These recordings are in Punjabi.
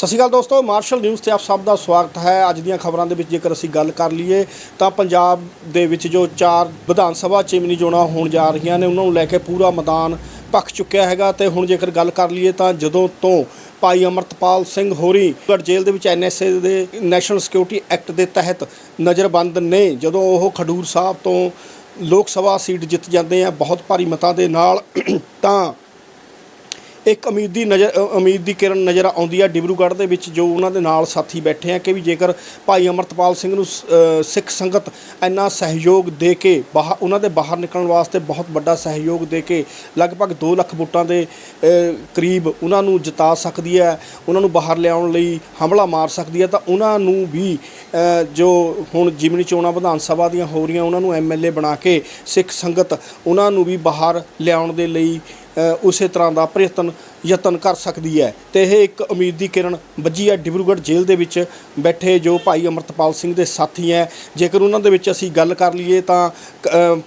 ਸਤਿ ਸ਼੍ਰੀ ਅਕਾਲ ਦੋਸਤੋ, ਮਾਰਸ਼ਲ ਨਿਊਜ਼ ਤੇ ਆਪ ਸਭ ਦਾ ਸਵਾਗਤ ਹੈ। ਅੱਜ ਦੀਆਂ ਖਬਰਾਂ ਦੇ ਵਿੱਚ ਜੇਕਰ ਅਸੀਂ ਗੱਲ ਕਰ ਲਈਏ, ਤਾਂ ਪੰਜਾਬ ਦੇ ਵਿੱਚ ਜੋ ਚਾਰ ਵਿਧਾਨ ਸਭਾ ਚਿਮਨੀ ਚੋਣਾਂ ਹੋਣ ਜਾ ਰਹੀਆਂ ਨੇ, ਉਹਨਾਂ ਨੂੰ ਲੈ ਕੇ ਪੂਰਾ ਮੈਦਾਨ ਭਖ ਚੁੱਕਿਆ ਹੈਗਾ। ਤੇ ਹੁਣ ਜੇਕਰ ਗੱਲ ਕਰ ਲਈਏ, ਤਾਂ ਜਦੋਂ ਤੋਂ ਭਾਈ ਅਮਰਤਪਾਲ ਸਿੰਘ ਹੋਰੀ ਗੜ ਜੇਲ੍ਹ ਦੇ ਵਿੱਚ ਐਨਐਸਏ ਦੇ ਨੈਸ਼ਨਲ ਸਿਕਿਉਰਿਟੀ ਐਕਟ ਦੇ ਤਹਿਤ ਨਜ਼ਰਬੰਦ ਨੇ, ਜਦੋਂ ਉਹ ਖਡੂਰ ਸਾਹਿਬ ਤੋਂ ਲੋਕ ਸਭਾ ਸੀਟ ਜਿੱਤ ਜਾਂਦੇ ਆ, ਬਹੁਤ ਭਾਰੀ ਮਤਾਂ ਦੇ ਨਾਲ, ਤਾਂ ਇੱਕ ਉਮੀਦ ਦੀ ਨਜ਼ਰ ਅ, ਉਮੀਦ ਦੀ ਕਿਰਨ ਨਜ਼ਰ ਆਉਂਦੀ ਹੈ ਡਿਬਰੂਗੜ੍ਹ ਦੇ ਵਿੱਚ ਜੋ ਉਹਨਾਂ ਦੇ ਨਾਲ ਸਾਥੀ ਬੈਠੇ ਆ ਕਿ ਵੀ ਜੇਕਰ ਭਾਈ ਅਮਰਤਪਾਲ ਸਿੰਘ ਨੂੰ ਸ- ਅ, ਸਿੱਖ ਸੰਗਤ ਇੰਨਾ ਸਹਿਯੋਗ ਦੇ ਕੇ ਬਾਹਰ ਉਹਨਾਂ ਦੇ ਬਾਹਰ ਨਿਕਲਣ ਵਾਸਤੇ ਬਹੁਤ ਵੱਡਾ ਸਹਿਯੋਗ ਦੇ ਕੇ ਲਗਭਗ 2 ਲੱਖ ਵੋਟਾਂ ਦੇ ਅ, ਕਰੀਬ ਉਹਨਾਂ ਨੂੰ ਜਿਤਾ ਸਕਦੀ ਹੈ ਉਹਨਾਂ ਨੂੰ ਬਾਹਰ ਲਿਆਉਣ ਲਈ ਹਮਲਾ ਮਾਰ ਸਕਦੀ ਹੈ ਤਾਂ ਉਹਨਾਂ ਨੂੰ ਵੀ ਅ, ਜੋ ਹੁਣ ਜਿਮਨੀ ਚੋਣਾਂ ਵਿਧਾਨ ਸਭਾ ਦੀਆਂ ਹੋ ਰਹੀਆਂ ਉਹਨਾਂ ਨੂੰ ਐਮਐਲਏ ਬਣਾ ਕੇ ਸਿੱਖ ਸੰਗਤ ਉਹਨਾਂ ਨੂੰ ਵੀ ਬਾਹਰ ਲਿਆਉਣ ਦੇ ਲਈ ਉਸੇ ਤਰ੍ਹਾਂ ਦਾ ਪ੍ਰਯਤਨ ਯਤਨ ਕਰ ਸਕਦੀ ਹੈ। ਤੇ ਇਹ ਇੱਕ ਉਮੀਦ ਦੀ ਕਿਰਨ ਵੱਜੀ ਹੈ। ਡਿਬਰੂਗੜ੍ਹ ਜੇਲ੍ਹ ਦੇ ਵਿੱਚ ਬੈਠੇ ਜੋ ਭਾਈ ਅਮਰਤਪਾਲ ਸਿੰਘ ਦੇ ਸਾਥੀ ਹੈ। ਜੇਕਰ ਉਹਨਾਂ ਦੇ ਵਿੱਚ ਅਸੀਂ ਗੱਲ ਕਰ ਲਈਏ ਤਾਂ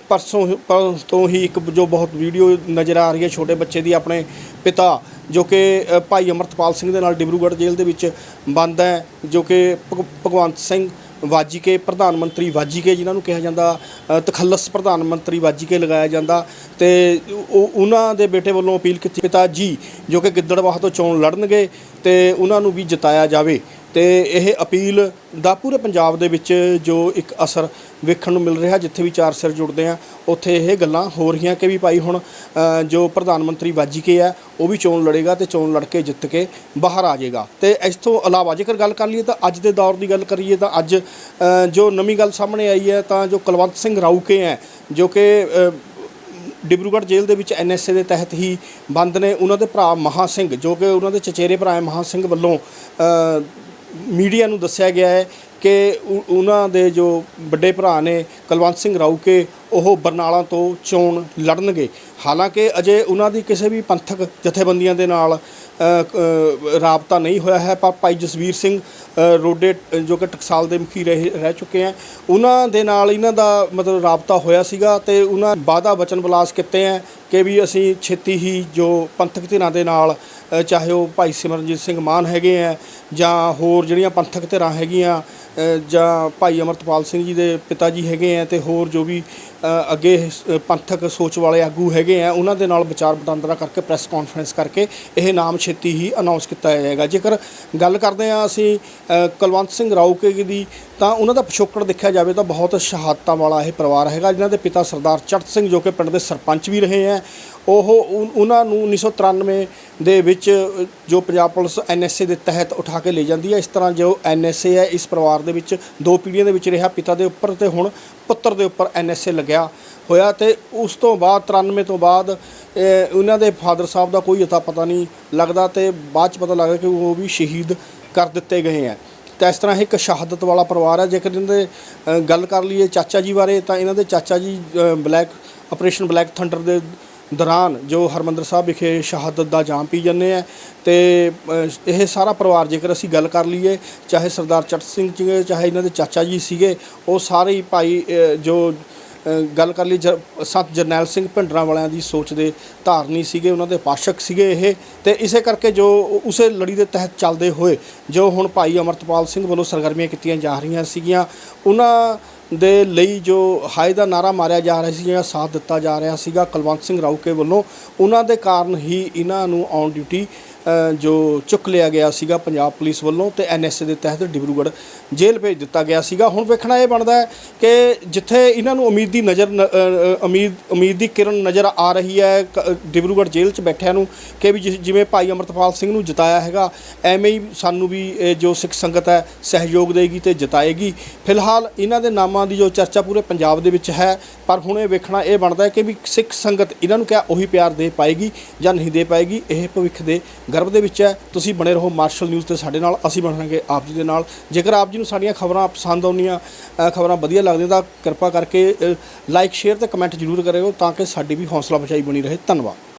ਪਰਸੋਂ ਪਰਸੋਂ ਤੋਂ ਹੀ ਇੱਕ ਜੋ ਬਹੁਤ ਵੀਡੀਓ ਨਜ਼ਰ ਆ ਰਹੀ ਹੈ ਛੋਟੇ ਬੱਚੇ ਦੀ ਆਪਣੇ ਪਿਤਾ, ਜੋ ਕਿ ਭਾਈ ਅਮਰਤਪਾਲ ਸਿੰਘ ਦੇ ਨਾਲ ਡਿਬਰੂਗੜ੍ਹ ਜੇਲ੍ਹ ਦੇ ਵਿੱਚ ਬੰਦ ਹੈ, ਜੋ ਕਿ ਭਗ- ਭਗਵੰਤ ਸਿੰਘ ਵਾਜੀਕੇ, ਪ੍ਰਧਾਨ ਮੰਤਰੀ ਵਾਜੀਕੇ ਜਿਨ੍ਹਾਂ ਨੂੰ ਕਿਹਾ ਜਾਂਦਾ ਤਖੱਲਸ ਪ੍ਰਧਾਨ ਮੰਤਰੀ ਵਾਜੀਕੇ ਲਗਾਇਆ ਜਾਂਦਾ ਤੇ ਉਹ ਉਹਨਾਂ ਦੇ ਬੇਟੇ ਵੱਲੋਂ ਅਪੀਲ ਕੀਤੀ, ਪਿਤਾ ਜੀ, ਜੋ ਕਿ ਗਿੱਦੜਬਾਹ ਤੋਂ ਚੋਣ ਲੜਨਗੇ ਤੇ ਉਹਨਾਂ ਨੂੰ ਵੀ ਜਿਤਾਇਆ ਜਾਵੇ। ਤੇ ਇਹ ਅਪੀਲ ਦਾ ਪੂਰੇ ਪੰਜਾਬ ਦੇ ਵਿੱਚ ਜੋ ਇੱਕ ਅਸਰ ਵੇਖਣ ਨੂੰ ਮਿਲ ਰਿਹਾ, ਜਿੱਥੇ ਵੀ ਚਾਰ ਸਿਰ ਜੁੜਦੇ ਆ, ਉੱਥੇ ਇਹ ਗੱਲਾਂ ਹੋ ਰਹੀਆਂ ਕਿ ਵੀ ਭਾਈ ਹੁਣ ਜੋ ਪ੍ਰਧਾਨ ਮੰਤਰੀ ਵਾਜੀਕੇ ਆ, ਉਹ ਵੀ ਚੋਣ ਲੜੇਗਾ ਤੇ ਚੋਣ ਲੜ ਕੇ ਜਿੱਤ ਕੇ ਬਾਹਰ ਆ ਜਾਏਗਾ। ਤੇ ਇਸ ਤੋਂ ਇਲਾਵਾ ਜੇਕਰ ਗੱਲ ਕਰ ਲਈਏ ਤਾਂ ਅੱਜ ਦੇ ਦੌਰ ਦੀ ਗੱਲ ਕਰੀਏ ਤਾਂ ਅੱਜ ਜੋ ਨਵੀਂ ਗੱਲ ਸਾਹਮਣੇ ਆਈ ਹੈ ਤਾਂ ਜੋ ਕੁਲਵੰਤ ਸਿੰਘ ਰਾਊਕੇ ਹੈ, ਜੋ ਕਿ ਡਿਬਰੂਗੜ੍ਹ ਜੇਲ੍ਹ ਦੇ ਵਿੱਚ ਐਨਐਸਏ ਦੇ ਤਹਿਤ ਹੀ ਬੰਦ ਨੇ। ਉਹਨਾਂ ਦੇ ਭਰਾ ਮਹਾ ਸਿੰਘ, ਜੋ ਕਿ ਉਹਨਾਂ ਦੇ ਚਚੇਰੇ ਭਰਾ ਹੈ ਮਹਾ ਸਿੰਘ ਵੱਲੋਂ ਮੀਡੀਆ ਨੂੰ ਦੱਸਿਆ ਗਿਆ ਹੈ ਕਿ ਉਹਨਾਂ ਦੇ ਜੋ ਵੱਡੇ ਭਰਾ ਨੇ ਕੁਲਵੰਤ ਸਿੰਘ ਰਾਊਕੇ, ਉਹ ਬਰਨਾਲਾ ਤੋਂ ਚੋਣ ਲੜਨਗੇ। ਹਾਲਾਂਕਿ ਅਜੇ ਉਹਨਾਂ ਦੀ ਕਿਸੇ ਵੀ ਪੰਥਕ ਜਥੇਬੰਦੀਆਂ ਦੇ ਨਾਲ ਰਾਬਤਾ ਨਹੀਂ ਹੋਇਆ ਹੈ, ਪਰ ਭਾਈ ਜਸਵੀਰ ਸਿੰਘ ਰੋਡੇ ਜੋ ਕਿ ਟਕਸਾਲ ਦੇ ਮੁਖੀ ਰਹੇ, ਰਹਿ ਚੁੱਕੇ ਆ ਉਹਨਾਂ ਦੇ ਨਾਲ ਇਹਨਾਂ ਦਾ ਮਤਲਬ ਰਾਬਤਾ ਹੋਇਆ ਸੀਗਾ ਤੇ ਉਹਨਾਂ ਵਾਅਦਾ ਵਚਨ ਵਿਲਾਸ ਕੀਤੇ ਆ ਕਿ ਵੀ ਅਸੀਂ ਛੇਤੀ ਹੀ ਜੋ ਪੰਥਕ ਧਿਰਾਂ ਦੇ ਨਾਲ ਚਾਹੇ ਉਹ ਭਾਈ ਸਿਮਰਨਜੀਤ ਸਿੰਘ ਮਾਨ ਹੈਗੇ ਆ ਜਾਂ ਹੋਰ ਜਿਹੜੀਆਂ ਪੰਥਕ ਧਿਰਾਂ ਹੈਗੀਆਂ ਜਾਂ ਭਾਈ ਅਮਰਤਪਾਲ ਸਿੰਘ ਜੀ ਦੇ ਪਿਤਾ ਜੀ ਹੈਗੇ ਆ ਤੇ ਹੋਰ ਜੋ ਵੀ ਅੱਗੇ ਪੰਥਕ ਸੋਚ ਵਾਲੇ ਆਗੂ ਹੈ ਹੈਗੇ ਆ, ਉਹਨਾਂ ਦੇ ਨਾਲ ਵਿਚਾਰ ਵਟਾਂਦਰਾ ਕਰਕੇ ਪ੍ਰੈਸ ਕਾਨਫਰੰਸ ਕਰਕੇ ਇਹ ਨਾਮ ਛੇਤੀ ਹੀ ਅਨਾਉਂਸ ਕੀਤਾ ਜਾਏਗਾ। ਜੇਕਰ ਗੱਲ ਕਰਦੇ ਆ ਅਸੀਂ ਕੁਲਵੰਤ ਸਿੰਘ ਰਾਊਕੇ ਦੀ, ਤਾਂ ਉਹਨਾਂ ਦਾ ਪਿਛੋਕੜ ਦੇਖਿਆ ਜਾਵੇ ਤਾਂ ਬਹੁਤ ਸ਼ਹਾਦਤਾਂ ਵਾਲਾ ਇਹ ਪਰਿਵਾਰ ਹੈਗਾ। ਜਿਨ੍ਹਾਂ ਦੇ ਪਿਤਾ ਸਰਦਾਰ ਚੜਤ ਸਿੰਘ ਜੋ ਕਿ ਪਿੰਡ ਦੇ ਸਰਪੰਚ ਵੀ ਰਹੇ ਹੈ ਉਹ ਉਨ- ਉਹਨਾਂ ਨੂੰ 1993 ਦੇ ਵਿੱਚ ਜੋ ਪੰਜਾਬ ਪੁਲਿਸ ਐਨਐਸਏ ਦੇ ਤਹਿਤ ਉਠਾ ਕੇ ਲੈ ਜਾਂਦੀ ਹੈ, ਇਸ ਤਰ੍ਹਾਂ ਜੋ ਐਨਐਸਏ ਹੈ, ਇਸ ਪਰਿਵਾਰ ਦੇ ਵਿੱਚ ਦੋ ਪੀੜ੍ਹੀਆਂ ਦੇ ਵਿੱਚ ਰਿਹਾ, ਪਿਤਾ ਦੇ ਉੱਪਰ ਤੇ ਹੁਣ ਪੁੱਤਰ ਦੇ ਉੱਪਰ ਐਨਐਸਏ ਲੱਗਿਆ ਹੋਇਆ ਤੇ ਉਸ ਤੋਂ ਬਾਅਦ 93 ਤੋਂ ਬਾਅਦ ਉਹਨਾਂ ਦੇ ਫਾਦਰ ਸਾਹਿਬ ਦਾ ਕੋਈ ਅਤਾ ਪਤਾ ਨਹੀਂ ਲੱਗਦਾ ਤੇ ਬਾਅਦ ਚ ਪਤਾ ਲੱਗਦਾ ਕਿ ਉਹ ਵੀ ਸ਼ਹੀਦ ਕਰ ਦਿੱਤੇ ਗਏ ਹੈ। ਤਾਂ ਇਸ ਤਰ੍ਹਾਂ ਇੱਕ ਸ਼ਹਾਦਤ ਵਾਲਾ ਪਰਿਵਾਰ ਹੈ। ਜੇਕਰ ਇਹਨਾਂ ਦੇ ਗੱਲ ਕਰ ਲਈਏ ਚਾਚਾ ਜੀ ਬਾਰੇ, ਤਾਂ ਇਹਨਾਂ ਦੇ ਚਾਚਾ ਜੀ ਬਲੈਕ, ਆਪਰੇਸ਼ਨ ਬਲੈਕ ਥੰਡਰ ਦੇ ਦੌਰਾਨ ਜੋ ਹਰਮੰਦਰ ਸਾਹਿਬ ਵਿਖੇ ਸ਼ਹਾਦਤ ਦਾ ਜਾਮ ਪੀ ਜਾਂਦੇ ਆ ਤੇ ਇਹ ਸਾਰਾ ਪਰਿਵਾਰ ਜੇਕਰ ਅਸੀਂ ਗੱਲ ਕਰ ਲਈਏ, ਚਾਹੇ ਸਰਦਾਰ ਚਟ ਸਿੰਘ ਜੀ ਚਾਹੇ ਇਹਨਾਂ ਦੇ ਚਾਚਾ ਜੀ ਸੀਗੇ, ਉਹ ਸਾਰੇ ਹੀ ਭਾਈ ਜੋ ਗੱਲ ਕਰ ਲਈ ਜ- ਸੰਤ ਜਰਨੈਲ ਸਿੰਘ ਭਿੰਡਰਾਂ ਵਾਲਿਆਂ ਦੀ ਸੋਚ ਦੇ ਧਾਰਨੀ ਸੀਗੇ, ਉਹਨਾਂ ਦੇ ਪਾਸ਼ਕ ਸੀਗੇ ਇਹ। ਤੇ ਇਸੇ ਕਰਕੇ ਜੋ ਉਸੇ ਲੜੀ ਦੇ ਤਹਿਤ ਚੱਲਦੇ ਹੋਏ ਜੋ ਹੁਣ ਭਾਈ ਅਮਰਤਪਾਲ ਸਿੰਘ ਵੱਲੋਂ ਸਰਗਰਮੀਆਂ ਕੀਤੀਆਂ ਜਾ ਰਹੀਆਂ ਸੀਗੀਆਂ, ਉਹਨਾਂ ਦੇ ਲਈ ਜੋ ਹਾਏ ਦਾ ਨਾਰਾ ਮਾਰਿਆ ਜਾ ਰਿਹਾ ਸੀ ਜਾਂ ਸਾਥ ਦਿੱਤਾ ਜਾ ਰਿਹਾ ਸੀਗਾ, ਕੁਲਵੰਤ ਸਿੰਘ ਰਾਊਕੇ ਵੱਲੋਂ, ਉਹਨਾਂ ਦੇ ਕਾਰਨ ਹੀ ਇਹਨਾਂ ਨੂੰ ਔਨ ਡਿਊਟੀ ਜੋ ਚੁੱਕ ਲਿਆ ਗਿਆ ਸੀਗਾ ਪੰਜਾਬ ਪੁਲਿਸ ਵੱਲੋਂ ਤੇ ਐਨਐਸਏ ਦੇ ਤਹਿਤ ਡਿਬਰੂਗੜ੍ਹ ਜੇਲ੍ਹ ਭੇਜ ਦਿੱਤਾ ਗਿਆ ਸੀਗਾ। ਹੁਣ ਵੇਖਣਾ ਇਹ ਬਣਦਾ ਹੈ ਕਿ ਜਿੱਥੇ ਇਹਨਾਂ ਨੂੰ ਉਮੀਦ ਦੀ ਨਜ਼ਰ ਨ- ਅ, ਉਮੀਦ ਉਮੀਦ ਦੀ ਕਿਰਨ ਨਜ਼ਰ ਆ ਰਹੀ ਹੈ ਕ- ਡਿਬਰੂਗੜ੍ਹ ਜੇਲ੍ਹ 'ਚ ਬੈਠਿਆਂ ਨੂੰ ਕਿ ਵੀ ਜਿ- ਜਿਵੇਂ ਭਾਈ ਅਮਰਤਪਾਲ ਸਿੰਘ ਨੂੰ ਜਿਤਾਇਆ ਹੈਗਾ ਐਵੇਂ ਹੀ ਸਾਨੂੰ ਵੀ ਇਹ ਜੋ ਸਿੱਖ ਸੰਗਤ ਹੈ ਸਹਿਯੋਗ ਦੇਗੀ ਤੇ ਜਿਤਾਏਗੀ। ਫਿਲਹਾਲ ਇਹਨਾਂ ਦੇ ਨਾਮਾਂ ਦੀ ਜੋ ਚਰਚਾ ਪੂਰੇ ਪੰਜਾਬ ਦੇ ਵਿੱਚ ਹੈ ਪਰ ਹੁਣ ਇਹ ਵੇਖਣਾ ਇਹ ਬਣਦਾ ਹੈ ਕਿ ਵੀ ਸਿੱਖ ਸੰਗਤ ਇਹਨਾਂ ਨੂੰ ਕਿਆ ਉਹੀ ਪਿਆਰ ਦੇ ਪਾਏਗੀ ਜਾਂ ਨਹੀਂ ਦੇ ਪਾਏਗੀ ਇਹ ਭਵਿੱਖ ਦੇ ਗਰਭ ਦੇ ਵਿੱਚ ਹੈ, ਤੁਸੀਂ ਬਣੇ ਰਹੋ ਮਾਰਸ਼ਲ ਨਿਊਜ਼ ਤੇ ਸਾਡੇ ਨਾਲ, ਅਸੀਂ ਬਣਾਂਗੇ ਆਪ ਜੀ ਦੇ ਨਾਲ। ਜੇਕਰ ਆਪ ਜੀ ਨੂੰ ਸਾਡੀਆਂ ਖਬਰਾਂ ਪਸੰਦ ਆਉਂਦੀਆਂ ਖਬਰਾਂ ਵਧੀਆ ਲੱਗਦੀਆਂ, ਤਾਂ ਕਿਰਪਾ ਕਰਕੇ ਲਾਈਕ ਸ਼ੇਅਰ ਤੇ ਕਮੈਂਟ ਜ਼ਰੂਰ ਕਰਿਓ ਤਾਂ ਕਿ ਸਾਡੀ ਵੀ ਹੌਸਲਾ ਅਫਜ਼ਾਈ ਬਣੀ ਰਹੇ। ਧੰਨਵਾਦ।